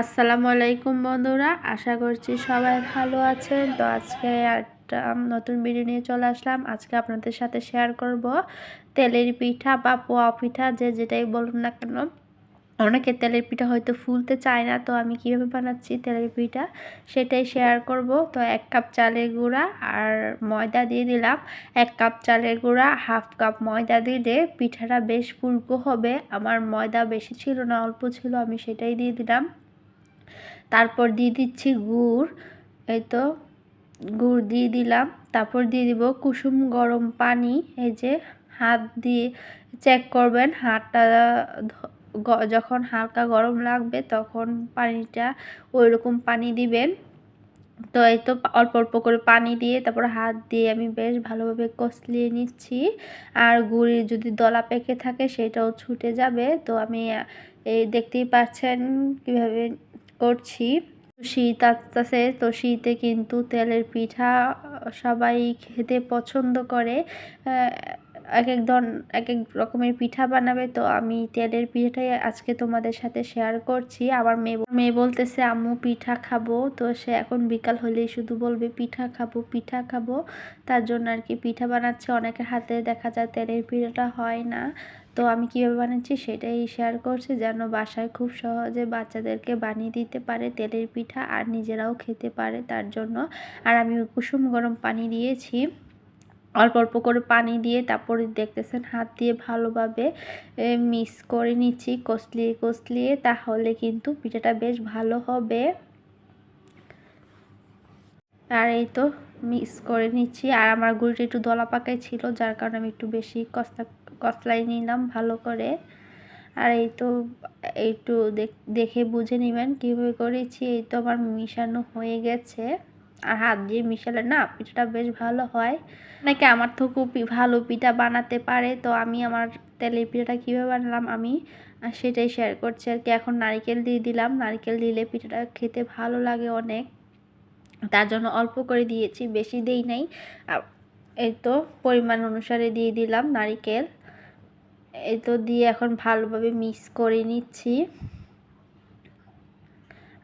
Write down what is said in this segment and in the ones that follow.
আসসালামু আলাইকুম বন্ধুরা, আশা করছি সবাই ভালো আছেন। তো আজকে একটা নতুন ভিডিও নিয়ে চলে আসলাম। আজকে আপনাদের সাথে শেয়ার করব তেলের পিঠা বা পোয়া পিঠা, যে যেটাই বলুন না কেন। অনেকে তেলের পিঠা হয়তো ফুলতে চায় না, তো আমি কীভাবে বানাচ্ছি তেলের পিঠা সেটাই শেয়ার করব। তো এক কাপ চালের গুঁড়া আর ময়দা দিয়ে দিলাম। এক কাপ চালের গুঁড়া, হাফ কাপ ময়দা দিলে পিঠাটা বেশ ফুলকো হবে। আমার ময়দা বেশি ছিল না, অল্প ছিল, আমি সেটাই দিয়ে দিলাম। তারপর দিয়ে দিচ্ছি গুড়, এই তো গুড় দিয়ে দিলাম। তারপর দিয়ে দিব কুসুম গরম পানি, এই যে হাত দিয়ে চেক করবেন, হাতটা যখন হালকা গরম লাগবে তখন পানিটা ওই রকম পানি দিবেন। তো এই তো অল্প অল্প করে পানি দিয়ে তারপর হাত দিয়ে আমি বেশ ভালোভাবে কষলিয়ে নিচ্ছি। আর গুড়ি যদি দলা পেকে থাকে সেটাও ছুটে যাবে। তো আমি, এই দেখতেই পাচ্ছেন কীভাবে করছি। শীত আসতেছে তো শীতে কিন্তু তেলের পিঠা সবাই খেতে পছন্দ করে। এক এক ধন এক এক রকমের পিঠা বানাবে। তো আমি তেলের পিঠাটাই আজকে তোমাদের সাথে শেয়ার করছি। আবার মেয়ে মেয়ে বলতেছে, আম্মু, পিঠা খাব। তো সে এখন বিকাল হলেই শুধু বলবে, পিঠা খাব পিঠা খাব। তার জন্য আর কি পিঠা বানাচ্ছে। অনেকের হাতে দেখা যায় তেলের পিঠাটা হয় না। তো আমি কীভাবে বানাচ্ছি সেটাই শেয়ার করছি যেন বাসায় খুব সহজে বাচ্চাদেরকে বানিয়ে দিতে পারে তেলের পিঠা আর নিজেরাও খেতে পারে তার জন্য। আর আমি কুসুম গরম পানি দিয়েছি। অল্প অল্প করে পানি দিয়ে তারপরে দেখতেছেন হাত দিয়ে ভালোভাবে মিক্স করে নিচ্ছি, কষলিয়ে কষলিয়ে, তাহলে কিন্তু পিঠাটা বেশ ভালো হবে। আর এই তো মিক্স করে নিচ্ছি। আর আমার গুড়িটা একটু দলা পাকাই ছিল, যার কারণে আমি একটু বেশি কষা, কষলাই নিলাম ভালো করে। আর এই তো একটু দেখে বুঝে নেবেন কীভাবে করেছি। এই তো আমার মিশানো হয়ে গেছে। আর হাত দিয়ে মিশালে, না, পিঠাটা বেশ ভালো হয়। নাকি আমার থেকেও ভালো পিঠা বানাতে পারে। তো আমি আমার তেলের পিঠাটা কীভাবে বানালাম আমি সেটাই শেয়ার করছি আর কি। এখন নারিকেল দিয়ে দিলাম। নারিকেল দিলে পিঠাটা খেতে ভালো লাগে অনেক। তার জন্য অল্প করে দিয়েছি, বেশি দেই নাই। এই তো পরিমাণ অনুসারে দিয়ে দিলাম নারিকেল। এই তো দিয়ে এখন ভালোভাবে মিক্স করে নিচ্ছি।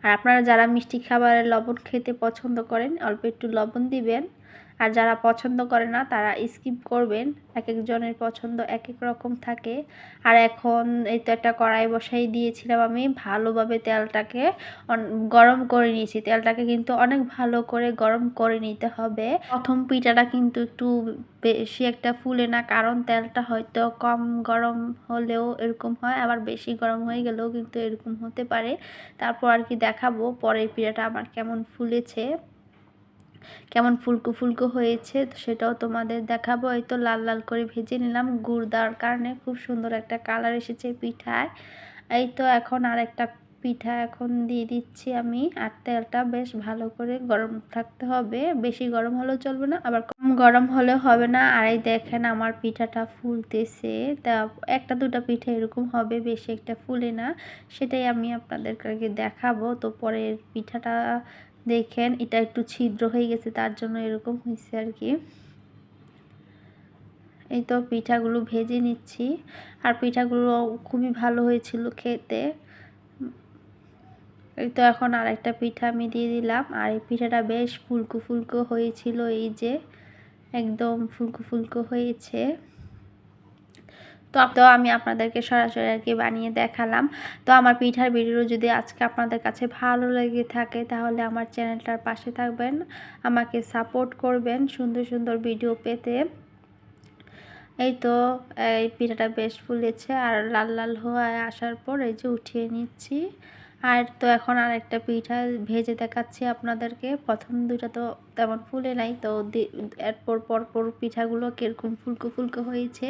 আর আপনারা যারা মিষ্টি খাবারের লবণ খেতে পছন্দ করেন অল্প একটু লবণ দিবেন। আর যারা পছন্দ করে না, তারা স্কিপ করবেন। এক একজনের পছন্দ এক এক রকম থাকে। আর এখন এই তো একটা কড়াই বসাই দিয়েছিলাম আমি, ভালোভাবে তেলটাকে গরম করে নিয়েছি। তেলটাকে কিন্তু অনেক ভালো করে গরম করে নিতে হবে। প্রথম পিঠাটা কিন্তু একটু বেশি একটা ফুলে না, কারণ তেলটা হয়তো কম গরম হলেও এরকম হয়, আবার বেশি গরম হয়ে গেলেও কিন্তু এরকম হতে পারে। তারপর আর কি দেখাবো পরের পিঠাটা আমার কেমন ফুলেছে। কেমন ফুলকো ফুলকো হয়েছে সেটাও তোমাদের দেখাবো। এই তো লাল লাল করে ভেজে নিলাম। গুড় দেওয়ার কারণে খুব সুন্দর একটা কালার এসেছে পিঠায়। এই তো এখন আর একটা পিঠা এখন দিয়ে দিচ্ছি আমি। আর তেলটা বেশ ভালো করে গরম থাকতে হবে। বেশি গরম হলেও চলবে না, আবার কম গরম হলে হবে না। আর এই দেখেন আমার পিঠাটা ফুলতেছে। তা একটা দুটা পিঠা এরকম হবে, বেশি একটা ফুলে না। সেটাই আমি আপনাদেরকে দেখাবো। তো পরের পিঠাটা দেখেন, এটা একটু ছিদ্র হয়ে গেছে, তার জন্য এরকম হয়েছে আর কি। এই তো পিঠাগুলো ভেজে নিচ্ছি। আর পিঠাগুলো খুবই ভালো হয়েছিল খেতে। এই তো এখন আর একটা পিঠা আমি দিয়ে দিলাম। আর এই পিঠাটা বেশ ফুলকো ফুলকো হয়েছিল, এই যে একদম ফুলকো ফুলকো হয়েছে। তো তো আমি আপনাদেরকে সরাসরি আর কি বানিয়ে দেখালাম। তো আমার পিঠার ভিডিও যদি আজকে আপনাদের কাছে ভালো লেগে থাকে, তাহলে আমার চ্যানেলটার পাশে থাকবেন। আমাকে সাপোর্ট করবেন সুন্দর সুন্দর ভিডিও পেতে। এই তো, এই পিঠাটা বেশ ফুলেছে আর লাল লাল হয়ে আসার পর এই যে উঠিয়ে নিচ্ছি। আর তো এখন আর একটা পিঠা ভেজে দেখাচ্ছি আপনাদেরকে। প্রথম দুইটা তো তেমন ফুলে নাই, তো এরপর পরপর পিঠাগুলো কীরকম ফুলকো ফুলকো হয়েছে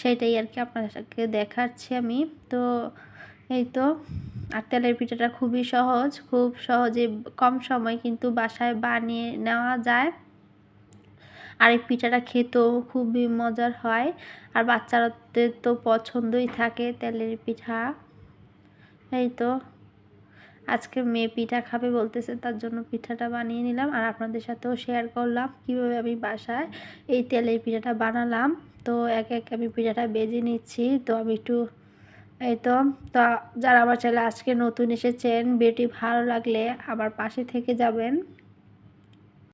সেটাই আর কি আপনাদেরকে দেখাচ্ছি আমি। তো এই তো, আর তেলের পিঠাটা খুবই সহজ, খুব সহজে কম সময় কিন্তু বাসায় বানিয়ে নেওয়া যায়। আর এই পিঠাটা খেতেও খুবই মজার হয়, আর বাচ্চাদের তো পছন্দই থাকে তেলের পিঠা। এই তো আজকে মেয়ে পিঠা খাবে বলতেছে, তার জন্য পিঠাটা বানিয়ে নিলাম। আর আপনাদের সাথেও শেয়ার করলাম কীভাবে আমি বাসায় এই তেলের পিঠাটা বানালাম। তো এক এক আমি পিঠাটা বেজে নিচ্ছি। তো আমি একটু, এই তো তো যারা আমার চ্যানেলে আজকে নতুন এসেছেন, ভিডিওটি ভালো লাগলে আবার পাশে থেকে যাবেন।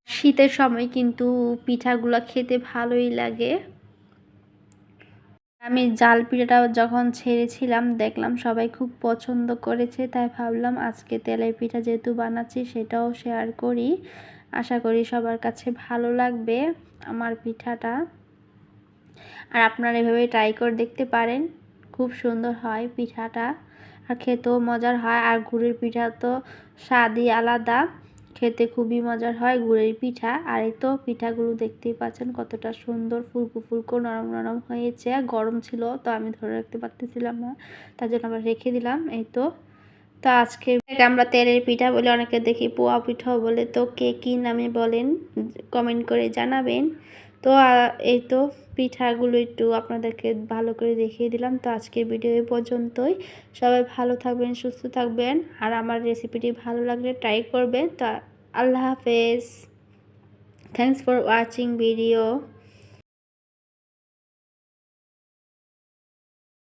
শীতের সময় কিন্তু পিঠাগুলো খেতে ভালোই লাগে। আমি জাল পিঠাটা যখন ছেড়েছিলাম, দেখলাম সবাই খুব পছন্দ করেছে, তাই ভাবলাম আজকে তেলের পিঠা যেহেতু বানাচ্ছি, সেটাও শেয়ার করি। আশা করি সবার কাছে ভালো লাগবে আমার পিঠাটা। আর আপনারা এভাবে ট্রাই করে দেখতে পারেন, খুব সুন্দর হয় পিঠাটা। আর খেতেও মজার হয়, আর গুড়ের পিঠা তো স্বাদই আলাদা। খেতে খুবই মজার হয়। গুড়ের পিঠা। আর এই তো পিঠাগুলো দেখতেই পাচ্ছেন কতটা সুন্দর ফুলকো ফুলকো নরম নরম হয়েছে। গরম ছিল, তো আমি ধরে রাখতে পারতেছিলাম না। তার জন্য আবার রেখে দিলাম। এই তো। তো আজকে আমরা তেলের পিঠা বলে অনেকে দেখি পোয়া পিঠা বলে। তো কে কী নামে বলেন, কমেন্ট করে জানাবেন। তো এই তো পিঠাগুলো একটু আপনাদেরকে ভালো করে দেখিয়ে দিলাম। তো আজকের ভিডিও এ পর্যন্তই। সবাই ভালো থাকবেন, সুস্থ থাকবেন। আর আমার রেসিপিটি ভালো লাগলে ট্রাই করবেন। তো, আল্লাহ হাফেজ। Thanks for watching video